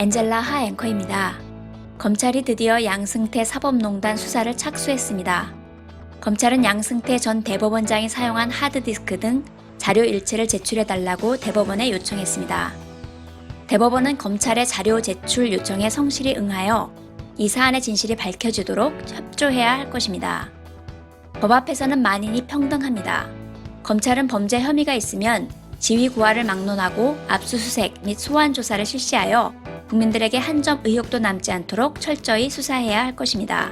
엔젤라 하 앵커입니다. 검찰이 드디어 양승태 사법농단 수사를 착수했습니다. 검찰은 양승태 전 대법원장이 사용한 하드디스크 등 자료 일체를 제출해달라고 대법원에 요청했습니다. 대법원은 검찰의 자료 제출 요청에 성실히 응하여 이 사안의 진실이 밝혀지도록 협조해야 할 것입니다. 법 앞에서는 만인이 평등합니다. 검찰은 범죄 혐의가 있으면 지위 구하를 막론하고 압수수색 및 소환 조사를 실시하여 국민들에게 한 점 의혹도 남지 않도록 철저히 수사해야 할 것입니다.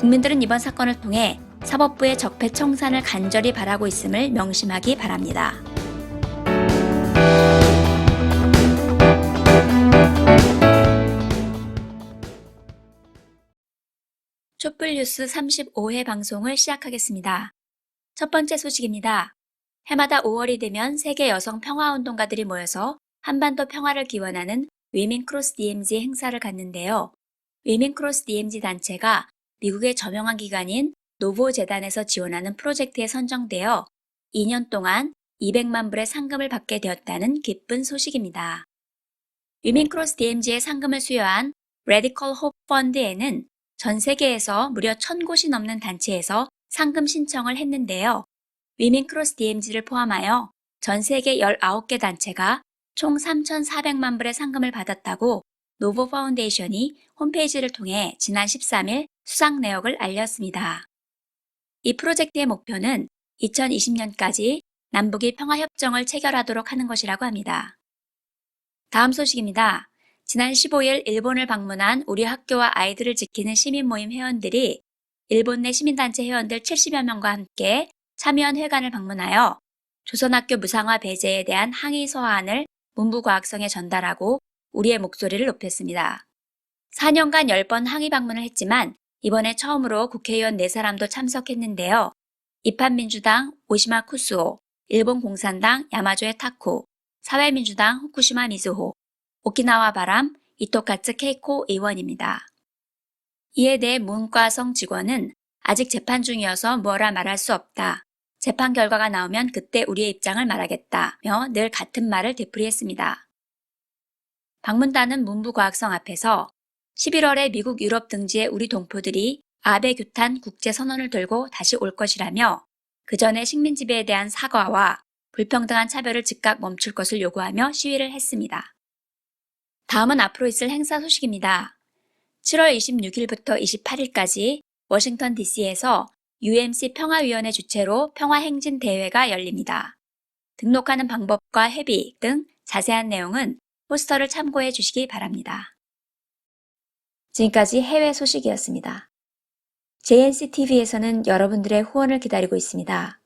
국민들은 이번 사건을 통해 사법부의 적폐 청산을 간절히 바라고 있음을 명심하기 바랍니다. 촛불 뉴스 35회 방송을 시작하겠습니다. 첫 번째 소식입니다. 해마다 5월이 되면 세계 여성 평화운동가들이 모여서 한반도 평화를 기원하는 위민 크로스 DMZ 행사를 갖는데요. 위민 크로스 DMZ 단체가 미국의 저명한 기관인 노보 재단에서 지원하는 프로젝트에 선정되어 2년 동안 200만 불의 상금을 받게 되었다는 기쁜 소식입니다. 위민 크로스 DMZ의 상금을 수여한 레디컬 홉 펀드에는 전 세계에서 무려 1000곳이 넘는 단체에서 상금 신청을 했는데요. 위민 크로스 DMZ를 포함하여 전 세계 19개 단체가 총 3,400만 불의 상금을 받았다고 노보 파운데이션이 홈페이지를 통해 지난 13일 수상 내역을 알렸습니다. 이 프로젝트의 목표는 2020년까지 남북이 평화협정을 체결하도록 하는 것이라고 합니다. 다음 소식입니다. 지난 15일 일본을 방문한 우리 학교와 아이들을 지키는 시민 모임 회원들이 일본 내 시민단체 회원들 70여 명과 함께 참여한 회관을 방문하여 조선학교 무상화 배제에 대한 항의 서한을 문부과학성에 전달하고 우리의 목소리를 높였습니다. 4년간 10번 항의 방문을 했지만 이번에 처음으로 국회의원 4사람도 참석했는데요. 이판민주당 오시마 쿠스오, 일본 공산당 야마조의 타쿠, 사회민주당 후쿠시마 미즈호, 오키나와 바람 이토카츠 케이코 의원입니다. 이에 대해 문과성 직원은 아직 재판 중이어서 뭐라 말할 수 없다. 재판 결과가 나오면 그때 우리의 입장을 말하겠다며 늘 같은 말을 되풀이했습니다. 방문단은 문부과학성 앞에서 11월에 미국 유럽 등지의 우리 동포들이 아베 규탄 국제 선언을 들고 다시 올 것이라며 그 전에 식민 지배에 대한 사과와 불평등한 차별을 즉각 멈출 것을 요구하며 시위를 했습니다. 다음은 앞으로 있을 행사 소식입니다. 7월 26일부터 28일까지 워싱턴 DC에서 UMC 평화위원회 주최로 평화행진 대회가 열립니다. 등록하는 방법과 회비 등 자세한 내용은 포스터를 참고해 주시기 바랍니다. 지금까지 해외 소식이었습니다. JNCTV에서는 여러분들의 후원을 기다리고 있습니다.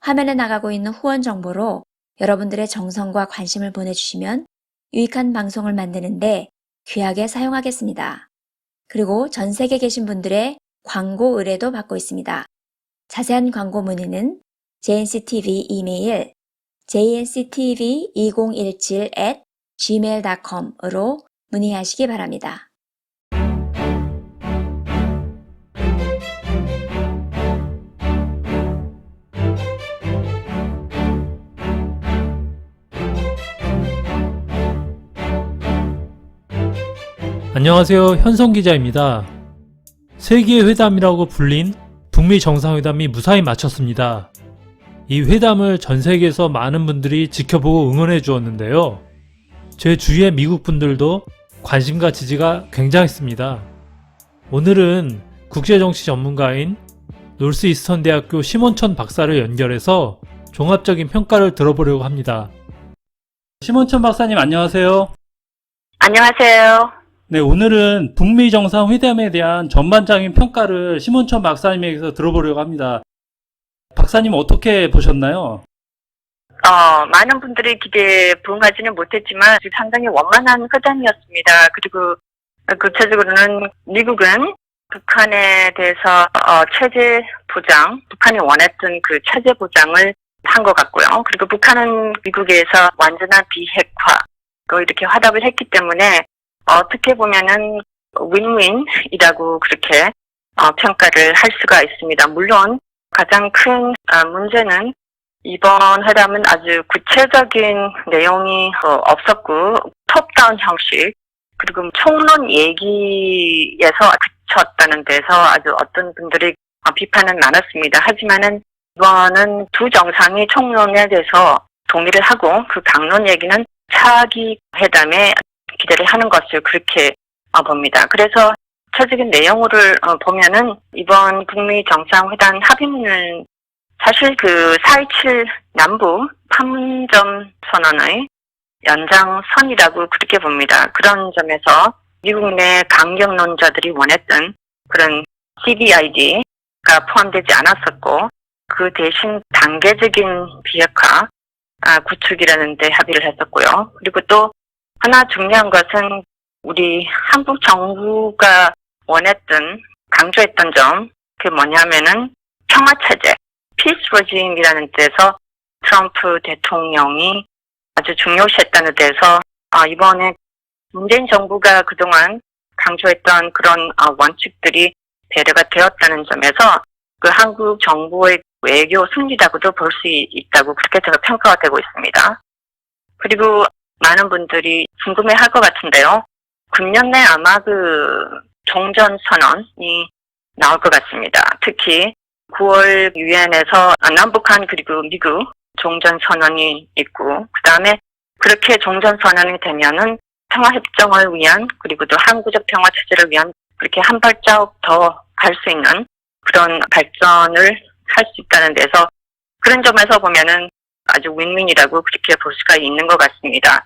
화면에 나가고 있는 후원 정보로 여러분들의 정성과 관심을 보내주시면 유익한 방송을 만드는데 귀하게 사용하겠습니다. 그리고 전 세계 계신 분들의 광고 의뢰도 받고 있습니다. 자세한 광고 문의는 JNCTV 이메일 jnctv2017 at gmail.com으로 문의하시기 바랍니다. 안녕하세요. 현성 기자입니다. 세계 회담이라고 불린 북미 정상회담이 무사히 마쳤습니다. 이 회담을 전 세계에서 많은 분들이 지켜보고 응원해 주었는데요. 제 주위의 미국 분들도 관심과 지지가 굉장했습니다. 오늘은 국제정치 전문가인 놀스이스턴 대학교 심원천 박사를 연결해서 종합적인 평가를 들어보려고 합니다. 심원천 박사님 안녕하세요. 안녕하세요. 네, 오늘은 북미 정상회담에 대한 전반적인 평가를 심원천 박사님에게서 들어보려고 합니다. 박사님 어떻게 보셨나요? 어, 많은 분들이 기대에 부응하지는 못했지만 상당히 원만한 회담이었습니다. 그리고 구체적으로는 미국은 북한에 대해서 어, 체제 보장, 북한이 원했던 그 체제 보장을 한 것 같고요. 그리고 북한은 미국에서 완전한 비핵화, 또 이렇게 화답을 했기 때문에 어떻게 보면은 윈윈이라고 그렇게 어, 평가를 할 수가 있습니다. 물론 가장 큰 아, 문제는 이번 회담은 아주 구체적인 내용이 어, 없었고 톱다운 형식 그리고 총론 얘기에서 그쳤다는 데서 아주 어떤 분들이 어, 비판은 많았습니다. 하지만은 이번은 두 정상이 총론에 대해서 동의를 하고 그 강론 얘기는 차기 회담에 기대를 하는 것을 그렇게 어, 봅니다. 그래서 구체적인 내용을 어, 보면은 이번 북미 정상회담 합의문은 사실 그 4.27 남북 판문점 선언의 연장선이라고 그렇게 봅니다. 그런 점에서 미국 내 강경론자들이 원했던 그런 CBID가 포함되지 않았었고 그 대신 단계적인 비핵화 아, 구축이라는 데 합의를 했었고요. 그리고 또 하나 중요한 것은 우리 한국 정부가 원했던 강조했던 점 그게 뭐냐면은 평화 체제 피스 레짐이라는 데서 트럼프 대통령이 아주 중요시했다는 데서 아, 이번에 문재인 정부가 그동안 강조했던 그런 아, 원칙들이 배려가 되었다는 점에서 그 한국 정부의 외교 승리라고도 볼 수 있다고 그렇게 제가 평가가 되고 있습니다. 그리고 많은 분들이 궁금해 할 것 같은데요. 금년 내 아마 그 종전 선언이 나올 것 같습니다. 특히 9월 유엔에서 남북한 그리고 미국 종전 선언이 있고 그 다음에 그렇게 종전 선언이 되면은 평화 협정을 위한 그리고 또 항구적 평화 체제를 위한 그렇게 한 발자국 더갈 수 있는 그런 발전을 할 수 있다는 데서 그런 점에서 보면은 아주 윈윈이라고 그렇게 볼 수가 있는 것 같습니다.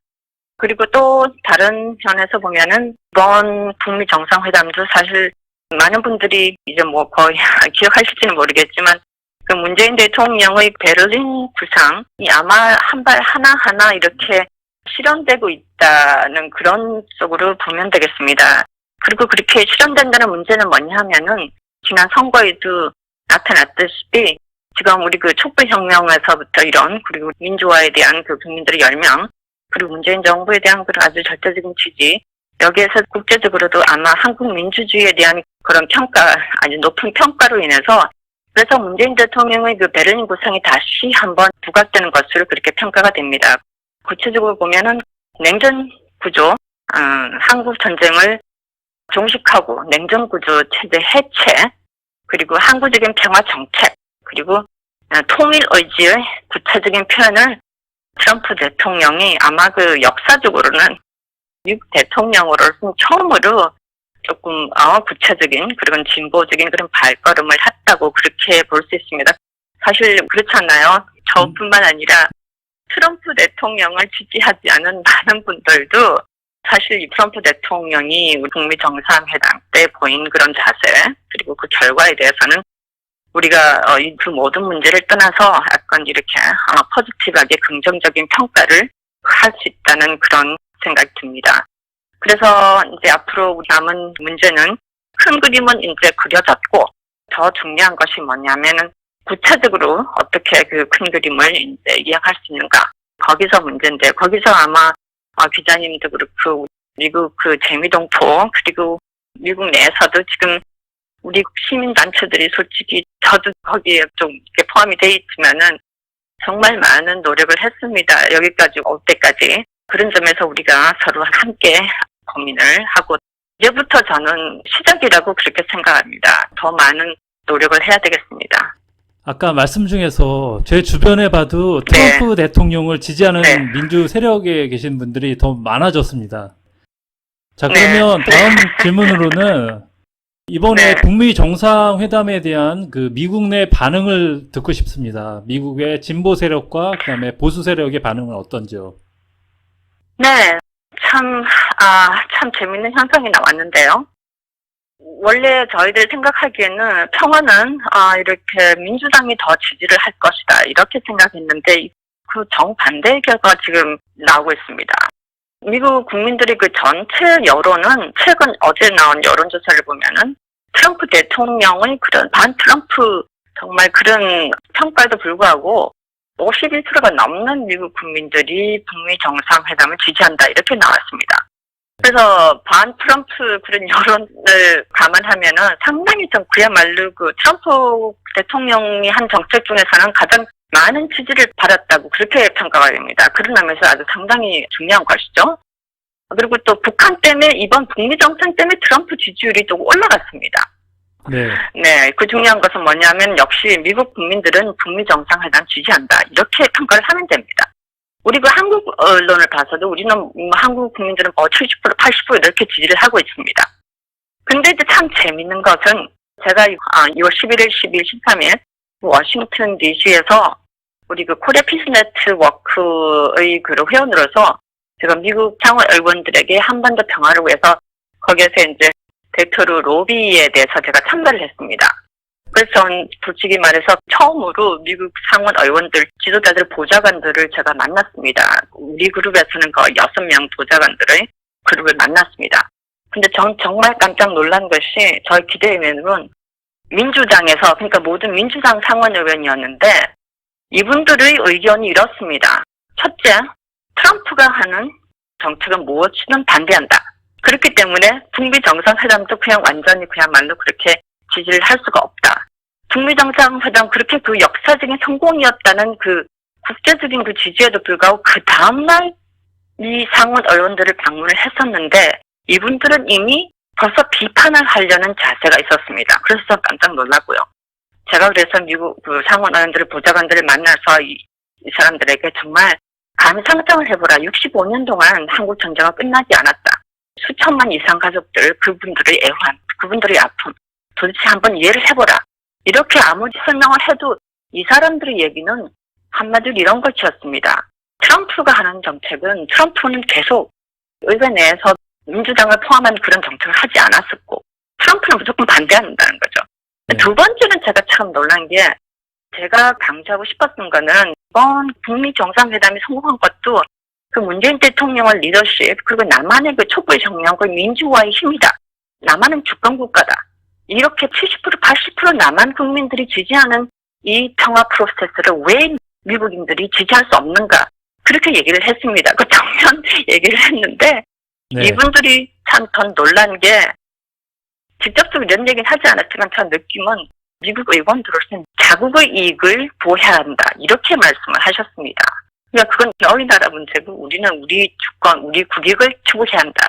그리고 또 다른 면에서 보면은 이번 북미 정상회담도 사실 많은 분들이 이제 뭐 거의 기억하실지는 모르겠지만 그 문재인 대통령의 베를린 구상이 아마 한 발 하나하나 이렇게 실현되고 있다는 그런 쪽으로 보면 되겠습니다. 그리고 그렇게 실현된다는 문제는 뭐냐 하면은 지난 선거에도 나타났듯이 지금 우리 그 촛불혁명에서부터 이런 그리고 민주화에 대한 그 국민들의 열명 그리고 문재인 정부에 대한 그런 아주 절대적인 지지 여기에서 국제적으로도 아마 한국 민주주의에 대한 그런 평가 아주 높은 평가로 인해서 그래서 문재인 대통령의 그 베를린 구상이 다시 한번 부각되는 것으로 그렇게 평가가 됩니다. 구체적으로 보면은 냉전 구조, 어, 한국 전쟁을 종식하고 냉전 구조 체제 해체, 그리고 항구적인 평화 정책, 그리고 어, 통일 의지의 구체적인 표현을 트럼프 대통령이 아마 그 역사적으로는 미국 대통령으로서 처음으로 조금 어, 구체적인 그런 진보적인 그런 발걸음을 했다고 그렇게 볼 수 있습니다. 사실 그렇잖아요. 저뿐만 아니라 트럼프 대통령을 지지하지 않은 많은 분들도 사실 이 트럼프 대통령이 우리 북미 정상회담 때 보인 그런 자세 그리고 그 결과에 대해서는 우리가 어, 이그 모든 문제를 떠나서 약간 이렇게 어, 포지티브하게 긍정적인 평가를 할 수 있다는 그런 생각이 듭니다. 그래서 이제 앞으로 남은 문제는 큰 그림은 이제 그려졌고 더 중요한 것이 뭐냐면은 구체적으로 어떻게 그 큰 그림을 이제 이해할 수 있는가 거기서 문제인데 거기서 아마 어, 기자님도 그렇고 미국 그 재미동포 그리고 미국 내에서도 지금 우리 시민 단체들이 솔직히 저도 거기에 좀 이렇게 포함이 돼 있지만은 정말 많은 노력을 했습니다. 여기까지 올 때까지. 그런 점에서 우리가 서로 함께 고민을 하고 이제부터 저는 시작이라고 그렇게 생각합니다. 더 많은 노력을 해야 되겠습니다. 아까 말씀 중에서 제 주변에 봐도 트럼프 대통령을 지지하는 네. 민주 세력에 계신 분들이 더 많아졌습니다. 자, 네. 그러면 다음 질문으로는 이번에 네. 북미 정상회담에 대한 그 미국 내 반응을 듣고 싶습니다. 미국의 진보 세력과 그다음에 보수 세력의 반응은 어떤지요? 네, 참, 아, 참 재밌는 현상이 나왔는데요. 원래 저희들 생각하기에는 평화는, 아, 이렇게 민주당이 더 지지를 할 것이다. 이렇게 생각했는데, 그 정반대의 결과가 지금 나오고 있습니다. 미국 국민들의 그 전체 여론은 최근 어제 나온 여론조사를 보면은 트럼프 대통령의 그런 반 트럼프 정말 그런 평가에도 불구하고 51%가 넘는 미국 국민들이 북미 정상회담을 지지한다 이렇게 나왔습니다. 그래서 반 트럼프 그런 여론을 감안하면은 상당히 좀 그야말로 그 트럼프 대통령이 한 정책 중에서는 가장 많은 지지를 받았다고 그렇게 평가가 됩니다. 그러면서 아주 상당히 중요한 것이죠. 그리고 또 북한 때문에 이번 북미 정상 때문에 트럼프 지지율이 좀 올라갔습니다. 네. 네, 그 중요한 것은 뭐냐면 역시 미국 국민들은 북미 정상회담 지지한다. 이렇게 평가를 하면 됩니다. 우리 그 한국 언론을 봐서도 우리는 음, 한국 국민들은 뭐 70%, 80% 이렇게 지지를 하고 있습니다. 근데 이제 참 재밌는 것은 제가 아, 2월 11일, 12일, 13일 워싱턴 DC에서 우리 그 코리아 피스 네트워크의 그 회원으로서 제가 미국 상원 의원들에게 한반도 평화를 위해서 거기에서 이제 덱터르 로비에 대해서 제가 참가를 했습니다. 그래서 전 솔직히 말해서 처음으로 미국 상원 의원들, 지도자들, 보좌관들을 제가 만났습니다. 우리 그룹에서는 거의 여섯 명 보좌관들의 그룹을 만났습니다. 근데 전 정말 깜짝 놀란 것이 저희 기대에는 민주당에서 그러니까 모든 민주당 상원 의원이었는데 이분들의 의견이 이렇습니다. 첫째, 트럼프가 하는 정책은 무엇이든 반대한다. 그렇기 때문에 북미 정상회담도 그냥 완전히 그야말로 그렇게 지지를 할 수가 없다. 북미 정상회담 그렇게 그 역사적인 성공이었다는 그 국제적인 그 지지에도 불구하고 그 다음날 이 상원 의원들을 방문을 했었는데 이분들은 이미 벌써 비판을 하려는 자세가 있었습니다. 그래서 전 깜짝 놀랐고요. 제가 그래서 미국 그 상원 의원들을 보좌관들을 만나서 이, 이 사람들에게 정말 감히 상상을 해보라. 65년 동안 한국 전쟁은 끝나지 않았다. 수천만 이상 가족들, 그분들의 애환, 그분들의 아픔, 도대체 한번 이해를 해보라. 이렇게 아무리 설명을 해도 이 사람들의 얘기는 한마디로 이런 것이었습니다. 트럼프가 하는 정책은 트럼프는 계속 의회 내에서 민주당을 포함한 그런 정책을 하지 않았었고 트럼프는 무조건 반대한다는 거죠. 네. 두 번째는 제가 참 놀란 게 제가 강조하고 싶었던 거는 이번 북미 정상회담이 성공한 것도 그 문재인 대통령의 리더십 그리고 남한의 그 촛불 혁명 그 민주화의 힘이다. 남한은 주권 국가다. 이렇게 70% 80% 남한 국민들이 지지하는 이 평화 프로세스를 왜 미국인들이 지지할 수 없는가 그렇게 얘기를 했습니다. 그 정면 얘기를 했는데 네. 이분들이 참더 놀란 게 직접적으로 이런 얘기는 하지 않았지만 저 느낌은 미국 의원들로서는 자국의 이익을 보호해야 한다 이렇게 말씀을 하셨습니다. 그러니까 그건 너희 나라 문제고 우리는 우리 주권, 우리 국익을 추구해야 한다.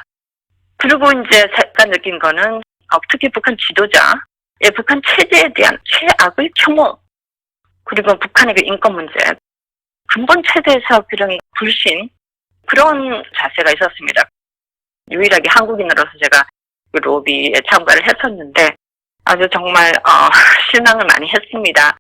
그리고 이제 제가 느낀 거는 어, 특히 북한 지도자, 예, 북한 체제에 대한 최악의 혐오, 그리고 북한의 그 인권 문제, 근본 체제에서 그런 불신, 그런 자세가 있었습니다. 유일하게 한국인으로서 제가 그 로비에 참가를 했었는데 아주 정말 어, 실망을 많이 했습니다.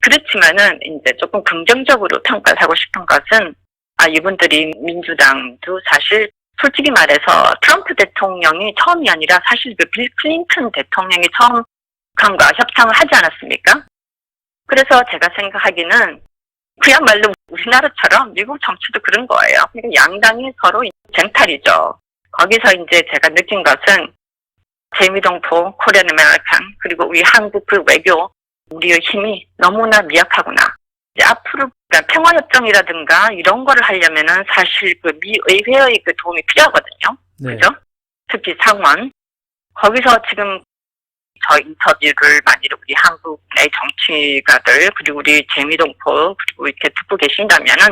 그렇지만은 이제 조금 긍정적으로 평가를 하고 싶은 것은 아 이분들이 민주당도 사실 솔직히 말해서 트럼프 대통령이 처음이 아니라 사실 그 빌 클린턴 대통령이 처음 북한과 협상을 하지 않았습니까? 그래서 제가 생각하기는 그야말로 우리나라처럼 미국 정치도 그런 거예요. 그러니까 양당이 서로 쟁탈이죠. 거기서 이제 제가 느낀 것은 재미동포, 코리안 아메리칸, 그리고 우리 한국 그 외교, 우리의 힘이 너무나 미약하구나. 이제 앞으로 그러니까 평화협정이라든가 이런 거를 하려면은 사실 그 미 의회의 그 도움이 필요하거든요. 네. 그죠? 특히 상원. 거기서 지금 저 인터뷰를 많이 우리 한국 내 정치가들, 그리고 우리 재미동포, 그리고 이렇게 듣고 계신다면은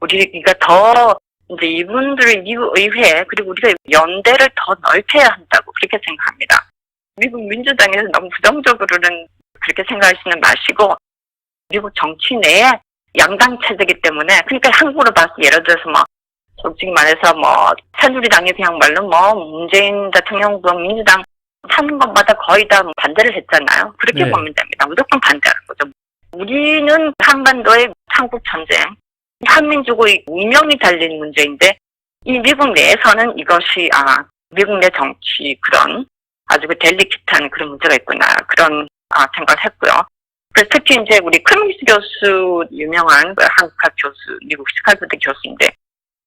우리가 더 이제 이분들의 미국 의회, 그리고 우리가 연대를 더 넓혀야 한다고 그렇게 생각합니다. 미국 민주당에서 너무 부정적으로는 그렇게 생각하시는 마시고, 미국 정치 내에 양당 체제이기 때문에, 그러니까 한국으로 봐서 예를 들어서 뭐, 솔직히 말해서 뭐, 새누리당이 그냥 말로 뭐, 문재인 대통령, 뭐, 민주당 하는 것마다 거의 다 반대를 했잖아요. 그렇게 네. 보면 됩니다. 무조건 반대하는 거죠. 우리는 한반도의 한국 전쟁, 한민족의 운명이 달린 문제인데, 이 미국 내에서는 이것이, 아, 미국 내 정치 그런 아주 그 델리키트한 그런 문제가 있구나. 그런, 아, 생각을 했고요. 그래서 특히 이제 우리 크루미스 교수, 유명한 그 한국학 교수, 미국 스칼프드 교수인데,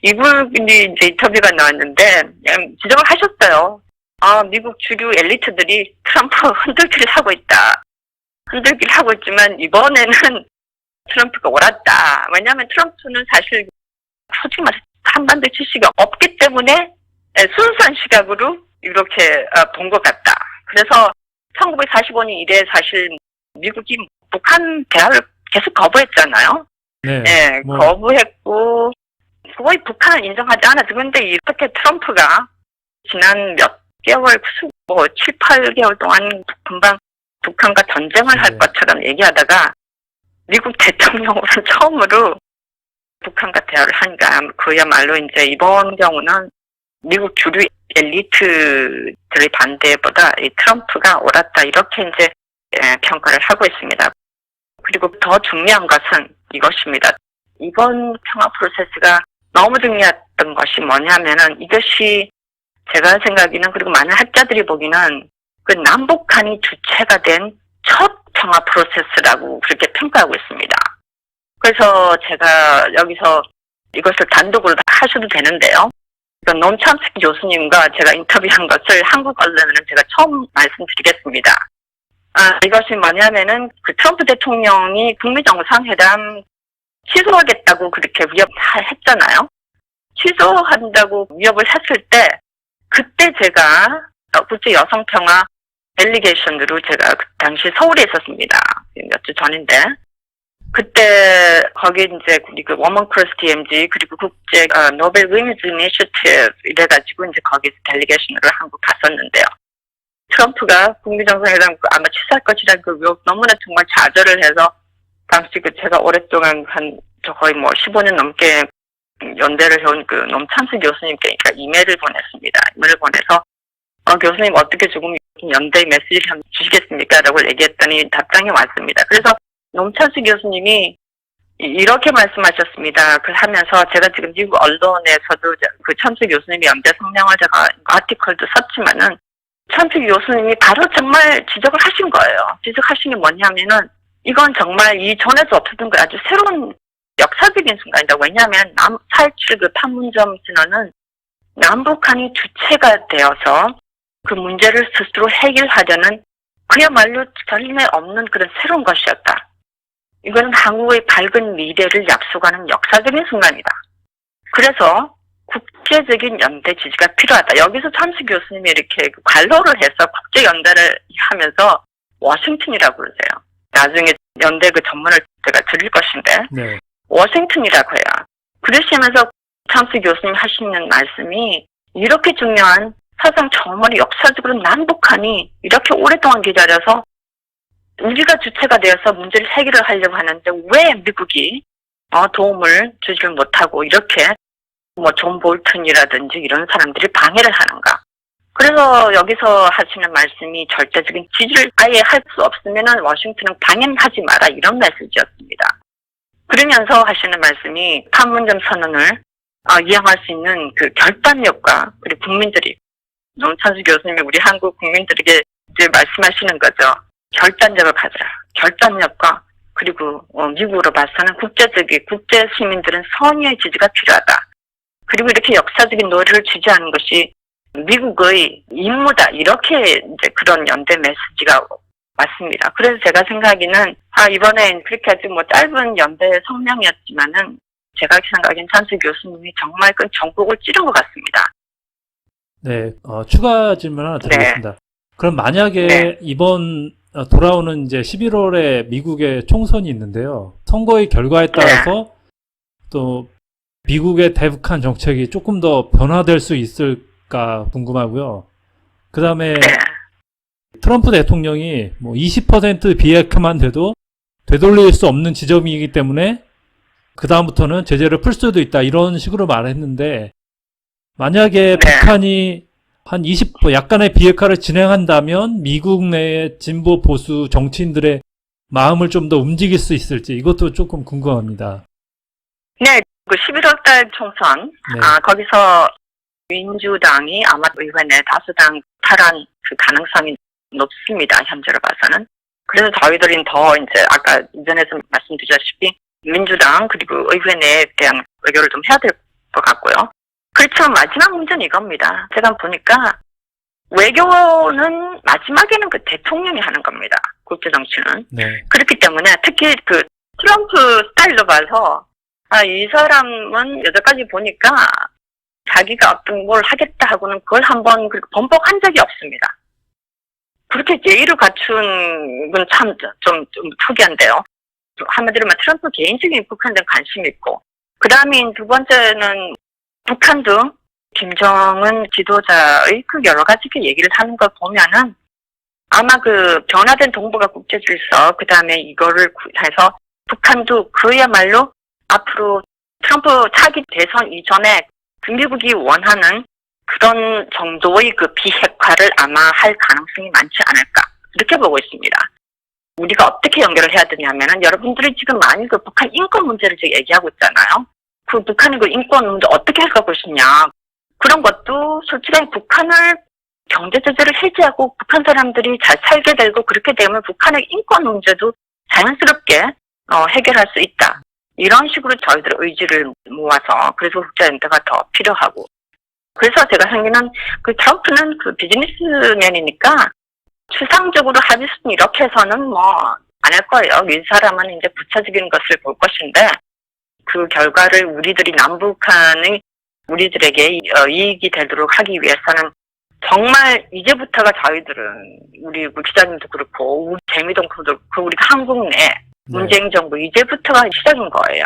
이분이 이제 인터뷰가 나왔는데, 음, 지적을 하셨어요. 아, 미국 주류 엘리트들이 트럼프 흔들기를 하고 있다. 흔들기를 하고 있지만, 이번에는 트럼프가 옳았다. 왜냐하면 트럼프는 사실 솔직히 말해서 한반도 지식이 없기 때문에 예, 순수한 시각으로 이렇게 어, 본것 같다. 그래서 1945년 이래 사실 미국이 북한 대화를 계속 거부했잖아요. 네. 예, 뭐. 거부했고 거의 북한을 인정하지 않았죠. 근데 이렇게 트럼프가 지난 몇 개월, 수- 뭐 7, 8개월 동안 금방 북한과 전쟁을 할 네. 것처럼 얘기하다가 미국 대통령으로 처음으로 북한과 대화를 하니까 그야말로 이제 이번 경우는 미국 주류 엘리트들의 반대보다 이 트럼프가 옳았다 이렇게 이제 예, 평가를 하고 있습니다. 그리고 더 중요한 것은 이것입니다. 이번 평화 프로세스가 너무 중요했던 것이 뭐냐면은 이것이 제가 생각에는 그리고 많은 학자들이 보기는 그 남북한이 주체가 된 첫 평화 프로세스라고 그렇게 평가하고 있습니다. 그래서 제가 여기서 이것을 단독으로 다 하셔도 되는데요. 그 논참스키 교수님과 제가 인터뷰한 것을 한국 언론에는 제가 처음 말씀드리겠습니다. 아, 이것이 뭐냐면은 그 트럼프 대통령이 북미 정상회담 취소하겠다고 그렇게 위협했잖아요. 취소한다고 위협을 했을 때 그때 제가 어, 국제 여성평화 델리게이션으로 제가 그 당시 서울에 있었습니다. 몇 주 전인데 그때 거기 이제 우리 그 워먼 크로스 DMZ 그리고 국제 어, 노벨 위미즈 이니셔티브 이래가지고 이제 거기서 델리게이션으로 한국 갔었는데요. 트럼프가 북미 정상회담 그 아마 취소할 것이라는 그 너무나 정말 좌절을 해서 당시 그 제가 오랫동안 한 저 거의 뭐 15년 넘게 연대를 해온 그 nom찬수 교수님께 그러니까 이메일을 보냈습니다. 이메일을 보내서 어, 교수님 어떻게 조금 연대 메시지를 주시겠습니까? 라고 얘기했더니 답장이 왔습니다. 그래서 nom찬수 교수님이 이- 이렇게 말씀하셨습니다. 그 하면서 제가 지금 미국 언론에서도 저- 그 천수 교수님의 연대 성명을 제가 아티클도 썼지만은 천수 교수님이 바로 정말 지적을 하신 거예요. 지적하신 게 뭐냐면은 이건 정말 이전에도 없었던 거 아주 새로운 역사적인 순간이다. 왜냐하면 남, 4.17그 판문점 선언은 남북한이 주체가 되어서 그 문제를 스스로 해결하려는 그야말로 전례 없는 그런 새로운 것이었다. 이거는 한국의 밝은 미래를 약속하는 역사적인 순간이다. 그래서 국제적인 연대 지지가 필요하다. 여기서 참수 교수님이 이렇게 그 관로를 해서 국제 연대를 하면서 워싱턴이라고 그러세요. 나중에 연대 그 전문을 제가 드릴 것인데 네. 워싱턴이라고 해요. 그러시면서 참수 교수님 하시는 말씀이 이렇게 중요한 사상 처음으로 역사적으로 남북한이 이렇게 오랫동안 기다려서 우리가 주체가 되어서 문제를 해결을 하려고 하는데 왜 미국이 어, 도움을 주지를 못하고 이렇게 뭐 존 볼튼이라든지 이런 사람들이 방해를 하는가. 그래서 여기서 하시는 말씀이 절대적인 지지를 아예 할 수 없으면은 워싱턴은 방해하지 마라 이런 메시지였습니다. 그러면서 하시는 말씀이 판문점 선언을 어, 이행할 수 있는 그 결단력과 그리고 국민들이 농찬수 교수님이 우리 한국 국민들에게 이제 말씀하시는 거죠. 결단력을 가져라. 결단력과 그리고 어, 미국으로 봐서는 국제적인 국제 시민들은 선의의 지지가 필요하다. 그리고 이렇게 역사적인 노래를 지지하는 것이 미국의 임무다. 이렇게 이제 그런 연대 메시지가 맞습니다. 그래서 제가 생각에는 아 이번엔 그렇게 아주 뭐 짧은 연대 성명이었지만은 제가 생각엔 찬수 교수님이 정말 그 전국을 찌른 것 같습니다. 네, 어, 추가 질문 하나 드리겠습니다. 그럼 만약에 네. 이번 어, 돌아오는 이제 11월에 미국의 총선이 있는데요. 선거의 결과에 따라서 또 미국의 대북한 정책이 조금 더 변화될 수 있을까 궁금하고요. 그 다음에 네. 트럼프 대통령이 뭐 20% 비핵화만 돼도 되돌릴 수 없는 지점이기 때문에 그 다음부터는 제재를 풀 수도 있다. 이런 식으로 말했는데 만약에 네. 북한이 한 20, 뭐 약간의 비핵화를 진행한다면 미국 내의 진보 보수 정치인들의 마음을 좀 더 움직일 수 있을지 이것도 조금 궁금합니다. 네, 그 11월 달 총선, 네. 아, 거기서 민주당이 아마 의회 내 다수당 탈환 그 가능성이 높습니다. 현재로 봐서는. 그래서 저희들은 더 이제 아까 이전에서 말씀드렸다시피 민주당 그리고 의회 내에 대한 외교를 좀 해야 될 것 같고요. 그렇지만 마지막 문제는 이겁니다. 제가 보니까 외교는 마지막에는 그 대통령이 하는 겁니다. 국제 정치는. 네. 그렇기 때문에 특히 그 트럼프 스타일로 봐서 아, 이 사람은 여태까지 보니까 자기가 어떤 뭘 하겠다 하고는 그걸 한번 번복한 적이 없습니다. 그렇게 예의를 갖춘 건 참 좀 좀 특이한데요. 한마디로 말 트럼프 개인적인 북한에 관심이 있고 그 다음인 두 번째는 북한도 김정은 지도자의 그 여러 가지 그 얘기를 하는 걸 보면은 아마 그 변화된 동북아 국제 질서 그 다음에 이거를 구- 해서 북한도 그야말로 앞으로 트럼프 차기 대선 이전에 그 미국이 원하는 그런 정도의 그 비핵화를 아마 할 가능성이 많지 않을까 이렇게 보고 있습니다. 우리가 어떻게 연결을 해야 되냐면은 여러분들이 지금 많이 그 북한 인권 문제를 지금 얘기하고 있잖아요. 그 북한의 그 인권 문제 어떻게 해결하고 있냐 그런 것도 솔직하게 북한을 경제 제재를 해제하고 북한 사람들이 잘 살게 되고 그렇게 되면 북한의 인권 문제도 자연스럽게 어, 해결할 수 있다. 이런 식으로 저희들 의지를 모아서 그래서 국제연대가 더 필요하고 그래서 제가 생기는 그 트럼프는 그 비즈니스맨이니까 추상적으로 합의선 이렇게 해서는 뭐 안 할 거예요. 이 사람은 이제 구체적인 것을 볼 것인데 그 결과를 우리들이 남북한의 우리들에게 이- 어, 이익이 되도록 하기 위해서는 정말 이제부터가 저희들은 우리 그 기자님도 그렇고 우리 재미동도 그렇고 우리가 한국 내 네. 문재인 정부 이제부터가 시작인 거예요.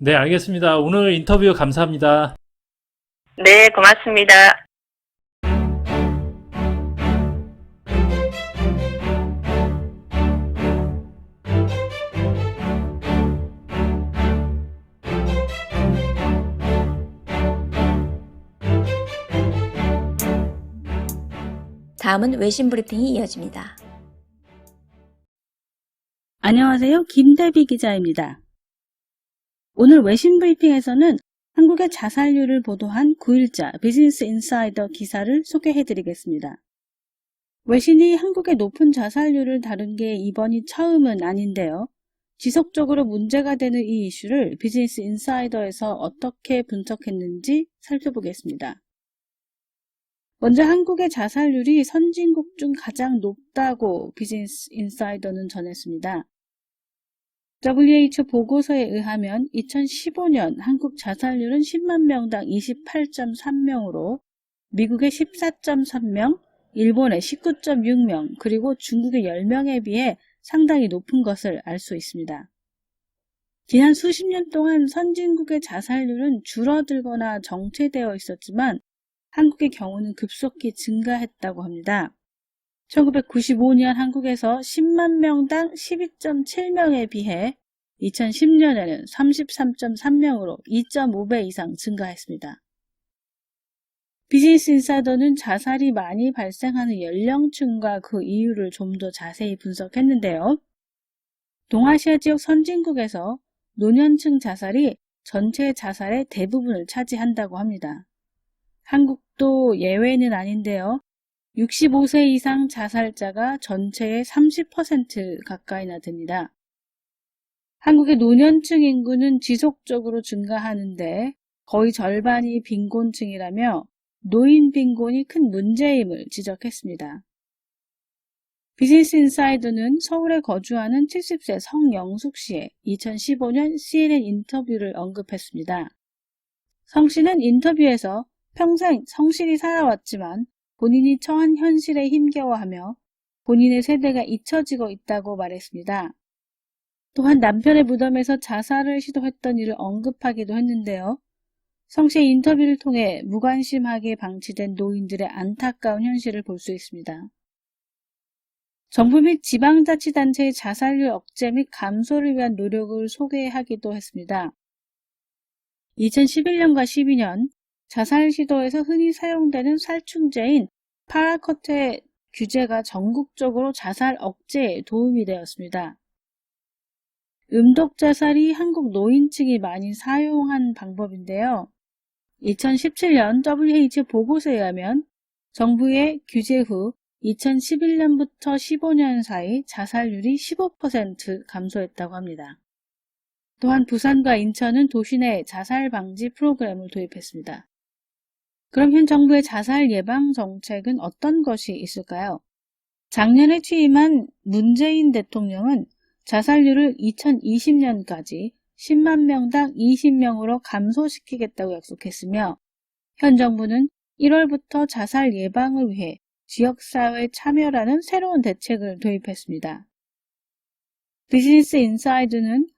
네, 알겠습니다. 오늘 인터뷰 감사합니다. 네, 고맙습니다. 다음은 외신 브리핑이 이어집니다. 안녕하세요. 김대비 기자입니다. 오늘 외신 브리핑에서는 한국의 자살률을 보도한 9일자 비즈니스 인사이더 기사를 소개해 드리겠습니다. 외신이 한국의 높은 자살률을 다룬 게 이번이 처음은 아닌데요. 지속적으로 문제가 되는 이 이슈를 비즈니스 인사이더에서 어떻게 분석했는지 살펴보겠습니다. 먼저 한국의 자살률이 선진국 중 가장 높다고 비즈니스 인사이더는 전했습니다. WHO 보고서에 의하면 2015년 한국 자살률은 10만 명당 28.3명으로 미국의 14.3명, 일본의 19.6명, 그리고 중국의 10명에 비해 상당히 높은 것을 알 수 있습니다. 지난 수십 년 동안 선진국의 자살률은 줄어들거나 정체되어 있었지만 한국의 경우는 급속히 증가했다고 합니다. 1995년 한국에서 10만 명당 12.7명에 비해 2010년에는 33.3명으로 2.5배 이상 증가했습니다. 비즈니스 인사이더는 자살이 많이 발생하는 연령층과 그 이유를 좀 더 자세히 분석했는데요. 동아시아 지역 선진국에서 노년층 자살이 전체 자살의 대부분을 차지한다고 합니다. 한국도 예외는 아닌데요. 65세 이상 자살자가 전체의 30% 가까이나 됩니다. 한국의 노년층 인구는 지속적으로 증가하는데 거의 절반이 빈곤층이라며 노인 빈곤이 큰 문제임을 지적했습니다. 비즈니스 인사이더는 서울에 거주하는 70세 성영숙 씨의 2015년 CNN 인터뷰를 언급했습니다. 성 씨는 인터뷰에서 평생 성실히 살아왔지만 본인이 처한 현실에 힘겨워하며 본인의 세대가 잊혀지고 있다고 말했습니다. 또한 남편의 무덤에서 자살을 시도했던 일을 언급하기도 했는데요. 성씨의 인터뷰를 통해 무관심하게 방치된 노인들의 안타까운 현실을 볼 수 있습니다. 정부 및 지방자치단체의 자살률 억제 및 감소를 위한 노력을 소개하기도 했습니다. 2011년과 12년 자살 시도에서 흔히 사용되는 살충제인 파라커트의 규제가 전국적으로 자살 억제에 도움이 되었습니다. 음독 자살이 한국 노인층이 많이 사용한 방법인데요. 2017년 WHO 보고서에 의하면 정부의 규제 후 2011년부터 15년 사이 자살률이 15% 감소했다고 합니다. 또한 부산과 인천은 도시 내 자살 방지 프로그램을 도입했습니다. 그럼 현 정부의 자살 예방 정책은 어떤 것이 있을까요? 작년에 취임한 문재인 대통령은 자살률을 2020년까지 10만 명당 20명으로 감소시키겠다고 약속했으며 현 정부는 1월부터 자살 예방을 위해 지역사회 참여라는 새로운 대책을 도입했습니다. 비즈니스 인사이드는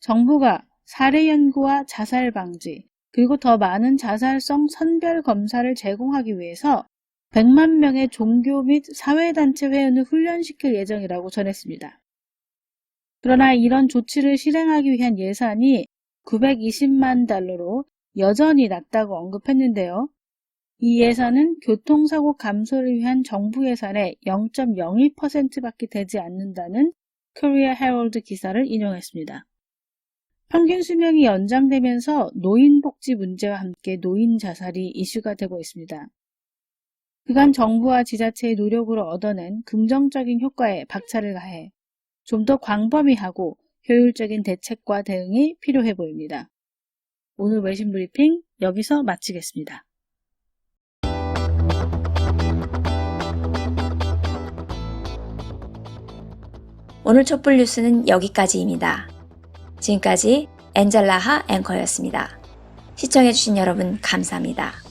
정부가 사례 연구와 자살 방지, 그리고 더 많은 자살성 선별 검사를 제공하기 위해서 100만 명의 종교 및 사회단체 회원을 훈련시킬 예정이라고 전했습니다. 그러나 이런 조치를 실행하기 위한 예산이 920만 달러로 여전히 낮다고 언급했는데요. 이 예산은 교통사고 감소를 위한 정부 예산의 0.02%밖에 되지 않는다는 코리아 헤럴드 기사를 인용했습니다. 평균 수명이 연장되면서 노인 복지 문제와 함께 노인 자살이 이슈가 되고 있습니다. 그간 정부와 지자체의 노력으로 얻어낸 긍정적인 효과에 박차를 가해 좀 더 광범위하고 효율적인 대책과 대응이 필요해 보입니다. 오늘 외신 브리핑 여기서 마치겠습니다. 오늘 촛불 뉴스는 여기까지입니다. 지금까지 엔젤라하 앵커였습니다. 시청해주신 여러분 감사합니다.